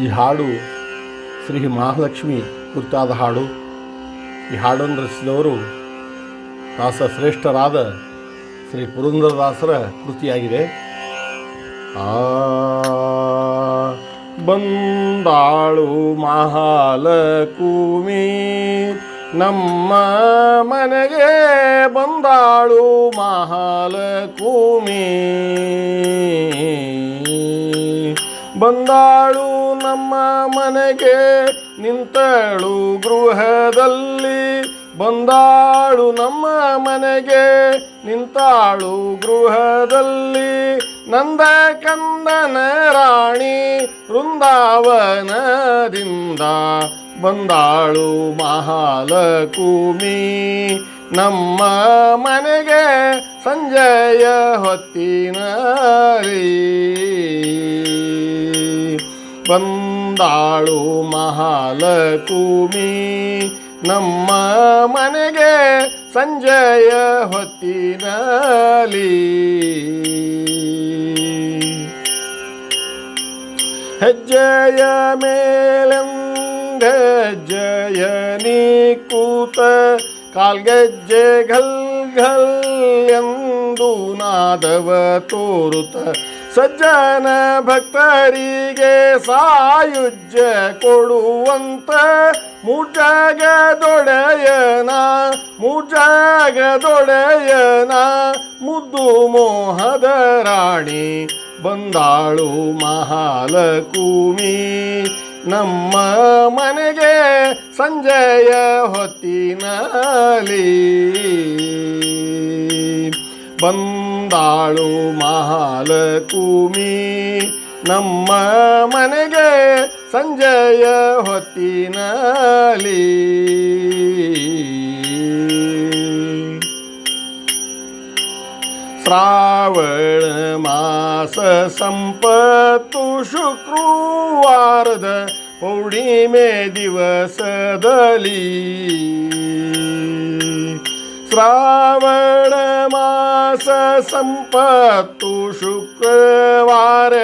ಈ ಹಾಡು ಶ್ರೀ ಮಹಾಲಕ್ಷ್ಮಿ ಕುರಿತಾದ ಹಾಡು. ಈ ಹಾಡನ್ನು ರಚಿಸಿದವರು ದಾಸ ಶ್ರೇಷ್ಠರಾದ ಶ್ರೀ ಪುರಂದರದಾಸರ ಕೃತಿಯಾಗಿದೆ. ಆ ಬಂದಾಳು ಮಹಾಲಕುಮಿ ನಮ್ಮ ಮನೆಗೆ ಬಂದಾಳು ಮಹಾಲಕುಮಿ ಬಂದಾಳು ನಮ್ಮ ಮನೆಗೆ, ನಿಂತಳು ಗೃಹದಲ್ಲಿ. ಬಂದಾಳು ನಮ್ಮ ಮನೆಗೆ, ನಿಂತಾಳು ಗೃಹದಲ್ಲಿ. ನಂದ ಕಂದನ ರಾಣಿ ವೃಂದಾವನದಿಂದ ಬಂದಾಳು ಮಹಾಲಕುಮಿ ನಮ್ಮ ಮನೆಗೆ ಸಂಜಯ ಹೊತ್ತಿನಲ್ಲಿ ಬಂದಾಳು ಮಹಾಲಕುಮಿ ನಮ್ಮ ಮನೆಗೆ ಸಂಜಯ ಹೊತ್ತಿನಲ್ಲಿ. ಹೆಜ್ಜೆಯ ಮೇಲೆಂದೆಜ್ಜೆಯ ನೀ ಕೂತ ಕಾಲ್ಗೆಜ್ಜೆ ಘಲ್ ಘಲ್ ಎಂದು ನಾದವ ತೋರುತ್ತ ಸಜ್ಜನ ಭಕ್ತರಿಗೆ ಸಾಯುಜ್ಯ ಕೊಡುವಂತ ಮುಜಗದೊಡೆಯನ ಮುಜಗದೊಡೆಯನ ಮುದ್ದು ಮೋಹದ ರಾಣಿ, ಬಂದಾಳು ಮಹಾಲಕುಮಿ ನಮ್ಮ ಮನೆಗೆ ಸಂಜಯ ಹೊತ್ತಿನಲ್ಲಿ ಬಂದಾಳು ಮಹಾಲಕುಮಿ ನಮ್ಮ ಮನೆಗೆ ಸಂಜಯ ಹೊತ್ತಿನಲ್ಲಿ. ಶ್ರಾವಣ ಮಾಸ ಸಂಪತ್ತು ಶುಕ್ರವಾರದ ಪೌರ್ಣಿಮೆ ದಿವಸದಲ್ಲಿ. ಶ್ರಾವಣ ಮಾಸ ಸಂಪತ್ತು ಶುಕ್ರವಾರ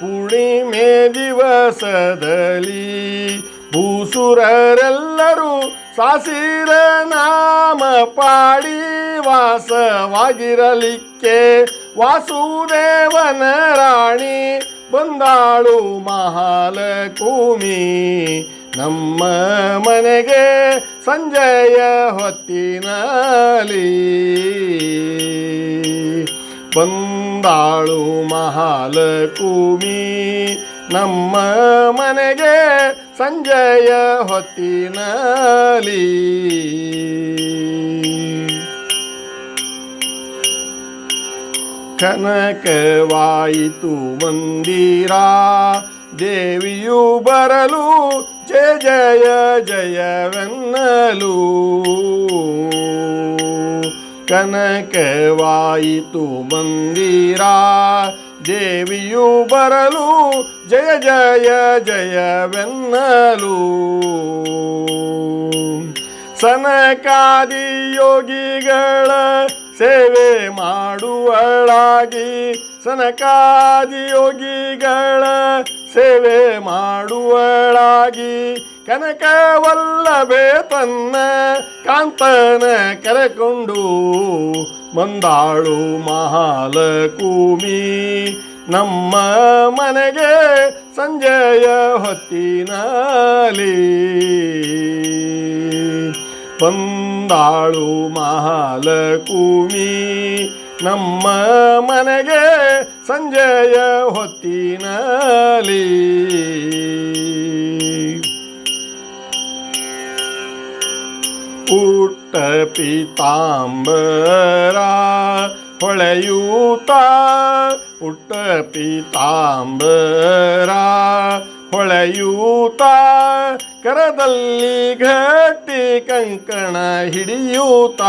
ಪೂರ್ಣಿಮೆ ದಿವಸದಲ್ಲಿ ಭೂಸುರರೆಲ್ಲರೂ ಸಾಸಿರ ನಾಮ ಪಾಡಿ ವಾಸವಾಗಿರಲಿಕ್ಕೆ ವಾಸುದೇವನ ರಾಣಿ ಬಂದಾಳು ಮಹಾಲಕುಮಿ ನಮ್ಮ ಮನೆಗೆ ಸಂಜಯ ಹೊತ್ತಿನಲ್ಲಿ ಬಂದಾಳು ಮಹಾಲಕುಮಿ ನಮ್ಮ ಮನೆಗೆ ಸಂಜಯ ಹೊತ್ತಿನಲ್ಲಿ ಕನಕವಾಯಿತು ಮಂದಿರ. ದೇವಿಯು ಬರಲು ಜಯ ಜಯ ಜಯವೆನ್ನಲು ಕನಕವಾಯಿತು ಮಂದಿರ, ದೇವಿಯು ಬರಲು. ಜಯ ಜಯ ಜಯವೆನ್ನಲು ಸನಕಾದಿ ಯೋಗಿಗಳ ಸೇವೆ ಮಾಡುವಳಾಗಿ ಸನಕಾದಿ ಯೋಗಿಗಳ ಸೇವೆ ಮಾಡುವಳಾಗಿ ಕನಕವಲ್ಲಭೆ ತನ್ನ ಕಾಂತನ ಕರೆಕೊಂಡು ಮಂದಾಳು ಮಹಾಲಕುಮಿ ನಮ್ಮ ಮನೆಗೆ ಸಂಜಯ ಹೊತ್ತಿನಲ್ಲಿ ಬಂದಾಳು ಮಹಾಲಕುಮಿ ನಮ್ಮ ಮನೆಗೆ ಸಂಜಯ ಹೊತ್ತಿನಲ್ಲಿ. ಪುಟ್ಟ ಪೀತಾಂಬರ ಹೊಳೆಯೂತ ಪುಟ್ಟ ಪೀತಾಂಬರ ಹೊಳೆಯೂತ ಕರದಲ್ಲಿ ಗಟ್ಟಿ ಕಂಕಣ ಹಿಡಿಯೂತ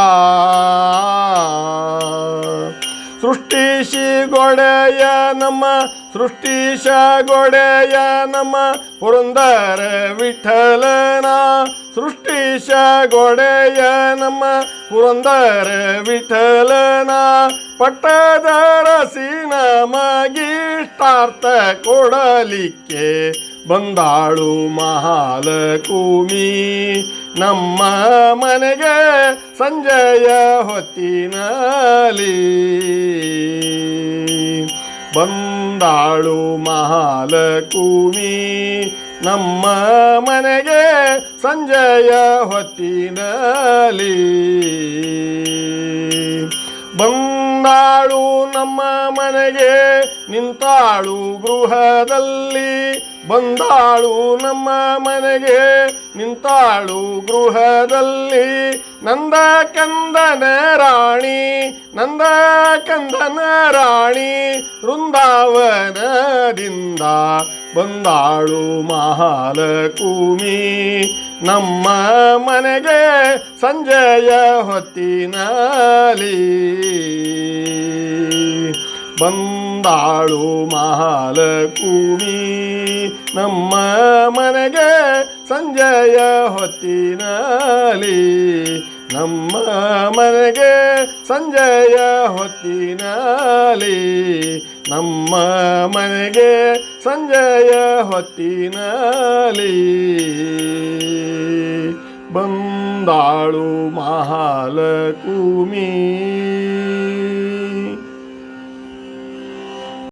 ಗೊಡೆಯ ನಮ್ಮ ಸೃಷ್ಟೀಶ ಗೊಡೆಯ ನಮ್ಮ ಪುರಂದರ ವಿಠಲನ ಸೃಷ್ಟೀಶ ಗೊಡೆಯ ನಮ್ಮ ಪುರಂದರ ವಿಠಲನ ಪಟ್ಟದರ ರಸಿನ ಮಗಿಷ್ಟಾರ್ಥ ಕೊಡಲಿಕ್ಕೆ ಬಂದಾಳು ಮಹಾಲಕುಮಿ ನಮ್ಮ ಮನೆಗೆ ಸಂಜೆಯ ಹೊತ್ತಿನಲ್ಲಿ ಬಂದಾಳು ಮಹಾಲಕುಮಿ ನಮ್ಮ ಮನೆಗೆ ಸಂಜಯ ಹೊತ್ತಿನಲ್ಲಿ ಬಂದಾಳು ನಮ್ಮ ಮನೆಗೆ ನಿಂತಾಳು ಗೃಹದಲ್ಲಿ ಬಂದಾಳು ನಮ್ಮ ಮನೆಗೆ, ನಿಂತಾಳು ಗೃಹದಲ್ಲಿ. ನಂದ ಕಂದನ ರಾಣಿ, ನಂದ ಕಂದನ ರಾಣಿ ವೃಂದಾವನದಿಂದ ಬಂದಾಳು ಮಹಾಲಕುಮಿ ನಮ್ಮ ಮನೆಗೆ ಸಂಜೆಯ ಹೊತ್ತಿನಲ್ಲಿ ಬಂದಾಳು ಮಹಾಲಕುಮಿ ನಮ್ಮ ಮನೆಗೆ ಸಂಜಯ ಹೊತ್ತಿನಲ್ಲಿ. ನಮ್ಮ ಮನೆಗೆ ಸಂಜಯ ಹೊತ್ತಿನಲ್ಲಿ. ನಮ್ಮ ಮನೆಗೆ ಸಂಜಯ ಹೊತ್ತಿನಲ್ಲಿ. ಬಂದಾಳು ಮಹಾಲಕುಮಿ